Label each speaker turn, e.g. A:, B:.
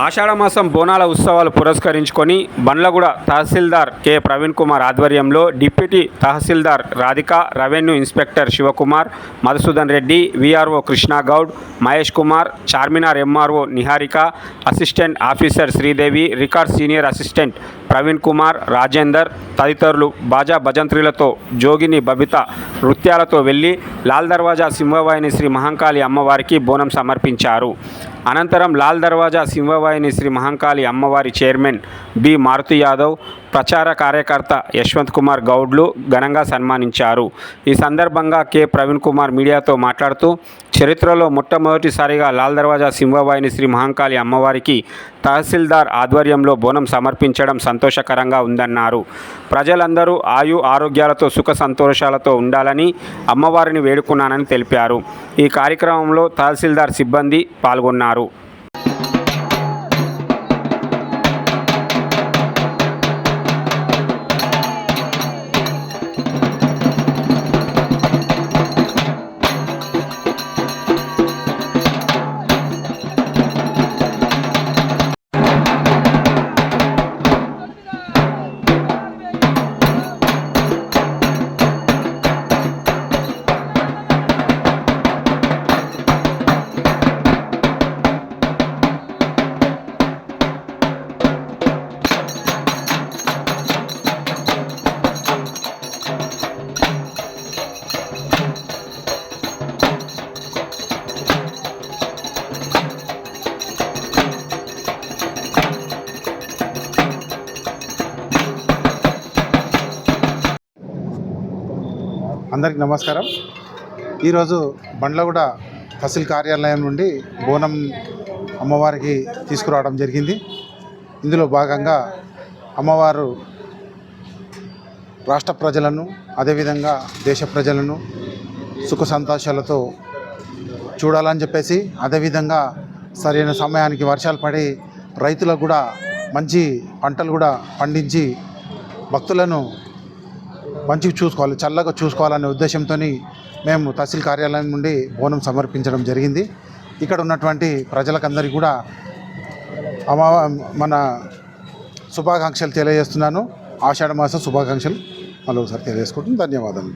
A: ఆషాఢమాసం బోనాల ఉత్సవాలు పురస్కరించుకొని బండ్లగూడ తహసీల్దార్ కె. ప్రవీణ్ కుమార్ ఆధ్వర్యంలో డిప్యూటీ తహసీల్దార్ Radhika revenue inspector Shivakumar Madhusudan Reddy VRO Krishna Goud Mahesh Kumar Charminar MRO Niharika assistant officer Sridevi record senior assistant Praveen Kumar Rajender తదితరులు బాజా భజంత్రులతో జోగిని బబిత నృత్యాలతో వెళ్ళి లాల్ దర్వాజా సింహవాహిని శ్రీ మహంకాళి అమ్మవారికి బోనం సమర్పించారు. అనంతరం లాల్ దర్వాజా సింహవాహిని శ్రీ మహంకాళి అమ్మవారి చైర్మన్ బి మారుతి యాదవ్ ప్రచార కార్యకర్త యశ్వంత్ కుమార్ గౌడ్లు ఘనంగా సన్మానించారు. ఈ సందర్భంగా కె. ప్రవీణ్ కుమార్ మీడియాతో మాట్లాడుతూ చరిత్రలో మొట్టమొదటిసారిగా లాల్ దర్వాజా సింహవాహిని శ్రీ మహంకాళి అమ్మవారికి తహసీల్దార్ ఆధ్వర్యంలో బోనం సమర్పించడం సంతోషకరంగా ఉందన్నారు. ప్రజలందరూ ఆయు ఆరోగ్యాలతో సుఖ సంతోషాలతో ఉండాలని అమ్మవారిని వేడుకున్నానని తెలిపారు. ఈ కార్యక్రమంలో తహసీల్దార్ సిబ్బంది పాల్గొన్నారు.
B: అందరికీ నమస్కారం. ఈరోజు బండ్లగూడ తహసీల్ కార్యాలయం నుండి బోనం అమ్మవారికి తీసుకురావడం జరిగింది. ఇందులో భాగంగా అమ్మవారు రాష్ట్ర ప్రజలను అదేవిధంగా దేశ ప్రజలను సుఖ సంతోషాలతో చూడాలని చెప్పేసి అదేవిధంగా సరైన సమయానికి వర్షాలు పడి రైతులకు కూడా మంచి పంటలు కూడా పండించి భక్తులను మంచిగా చూసుకోవాలి చల్లగా చూసుకోవాలనే ఉద్దేశంతో మేము తహసీల్ కార్యాలయం నుండి బోనం సమర్పించడం జరిగింది. ఇక్కడ ఉన్నటువంటి ప్రజలకందరికీ కూడా అమా మన శుభాకాంక్షలు తెలియజేస్తున్నాను. ఆషాఢ మాసం శుభాకాంక్షలు మళ్ళీ ఒకసారి తెలియజేసుకుంటున్నాను. ధన్యవాదాలు.